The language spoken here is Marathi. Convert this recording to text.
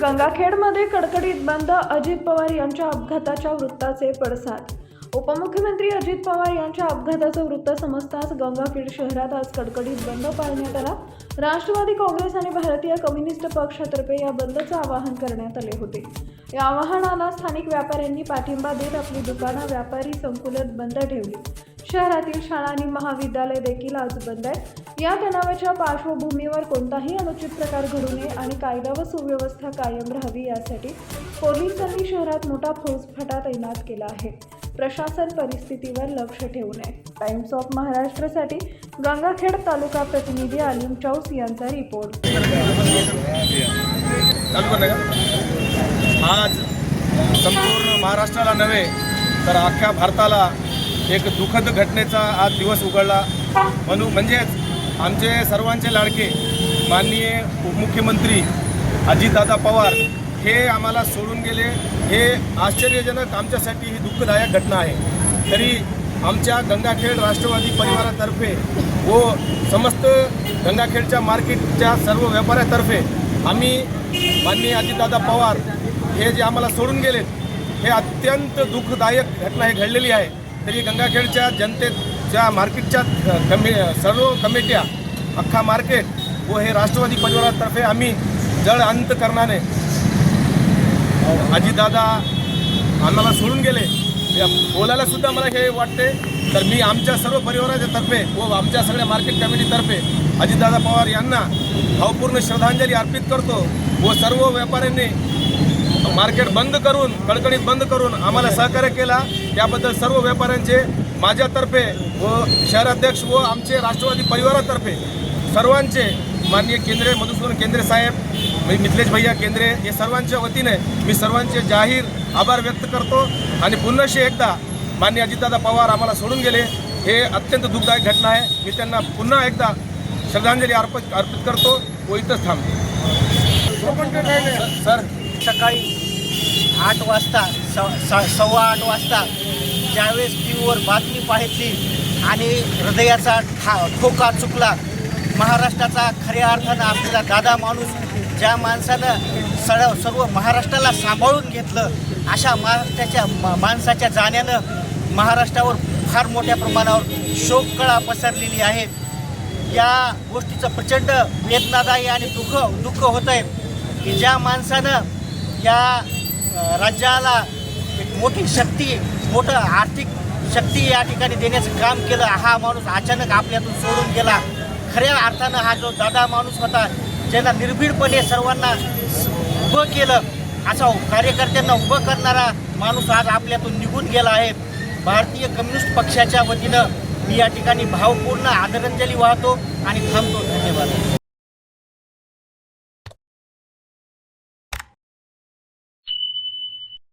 गंगाखेडमध्ये कडकडीत बंद अजित पवार यांच्या अपघाताच्या वृत्ताचे पडसाद. उपमुख्यमंत्री अजित पवार यांच्या अपघाताचं वृत्त समजताच गंगाखेड शहरात आज कडकडीत बंद पाळण्यात आला. राष्ट्रवादी काँग्रेस आणि भारतीय कम्युनिस्ट पक्षातर्फे या बंदचं आवाहन करण्यात आले होते. या आवाहनाला स्थानिक व्यापाऱ्यांनी पाठिंबा देत आपली दुकानं व्यापारी संकुलत बंद ठेवली. शहरातील शाळा आणि महाविद्यालय देखील आज बंद आहेत. या तणावाच्या पार्श्वभूमीवर कोणताही अनुचित प्रकार घडू नये आणि कायदा व सुव्यवस्था कायम राहावी यासाठी पोलिसांनी शहरात मोठा फौजफाटा तैनात केला आहे. प्रशासन परिस्थितीवर लक्ष ठेवून आहे टाइम्स ऑफ महाराष्ट्रसाठी गंगाखेड तालुका प्रतिनिधी आलिम चौस यांचा रिपोर्ट. चालू आज संपूर्ण महाराष्ट्राला नव्हे तर अख्ख्या भारताला एक दुःखद घटनेचा आज दिवस उघडला. म्हणू म्हणजेच आमचे सर्वांचे लाडके माननीय उपमुख्यमंत्री अजितदादा पवार हे आम्हाला सोडून गेले. हे आश्चर्यजनक आमच्यासाठी ही दुःखदायक घटना आहे. तरी आमच्या गंगाखेड राष्ट्रवादी परिवारातर्फे व समस्त गंगाखेडच्या मार्केटच्या सर्व व्यापाऱ्यातर्फे आम्ही माननीय अजितदादा पवार हे जे आम्हाला सोडून गेलेत हे अत्यंत दुःखदायक घटना हे घडलेली आहे. तरी गंगाखेडच्या जनतेच्या मार्केटच्या कमे सर्व कमिट्या अख्खा मार्केट व हे राष्ट्रवादी परिवारातर्फे आम्ही जळ अंतकरणाने आजीदादा आम्हाला सोडून गेले. बोलायला सुद्धा मला हे वाटते तर मी आमच्या सर्व परिवाराच्या तर्फे व आमच्या सगळ्या मार्केट कमिटीतर्फे अजितदादा पवार यांना भावपूर्ण श्रद्धांजली अर्पित करतो व सर्व व्यापाऱ्यांनी मार्केट बंद करून कडकडीत बंद करून आम्हाला सहकार्य केला. त्याबद्दल सर्व व्यापाऱ्यांचे माझ्यातर्फे व शहराध्यक्ष व आमचे राष्ट्रवादी परिवारातर्फे सर्वांचे माननीय केंद्रे मधुसूदन केंद्रे साहेब मिथलेश भैया केंद्रे हे सर्वांच्या वतीने मी सर्वांचे जाहीर आभार व्यक्त करतो. आणि पुन्हाशी एकदा माननीय अजितदादा पवार आम्हाला सोडून गेले. हे अत्यंत दुःखदायक घटना आहे. मी त्यांना पुन्हा एकदा श्रद्धांजली अर्पित अर्पित करतो व इथंच थांबतो. सर सकाळी आठ वाजता स स सव्वा आठ वाजता ज्यावेळेस टी व्हीवर बातमी पाहिली आणि हृदयाचा ठा ठोका चुकला महाराष्ट्राचा खऱ्या अर्थानं आपल्याला दादा माणूस ज्या माणसानं सळ सर्व महाराष्ट्राला सांभाळून घेतलं अशा महाराष्ट्राच्या मा- माणसाच्या जाण्यानं महाराष्ट्रावर फार मोठ्या प्रमाणावर शोककळा पसरलेली आहे. या गोष्टीचं प्रचंड वेदनादायी आणि दुःख दुःख होत आहे की ज्या माणसानं या राज्याला एक मोठी शक्ती मोठं आर्थिक शक्ती या ठिकाणी देण्याचं काम केलं. हा माणूस अचानक आपल्यातून सोडून गेला. खऱ्या अर्थानं हा जो दादा माणूस होता ज्यांना निर्भीडपणे सर्वांना उभं केलं. असा कार्यकर्त्यांना उभं करणारा माणूस आज आपल्यातून निघून गेला आहे. भारतीय कम्युनिस्ट पक्षाच्या वतीनं मी या ठिकाणी भावपूर्ण आदरांजली वाहतो आणि थांबतो. धन्यवाद.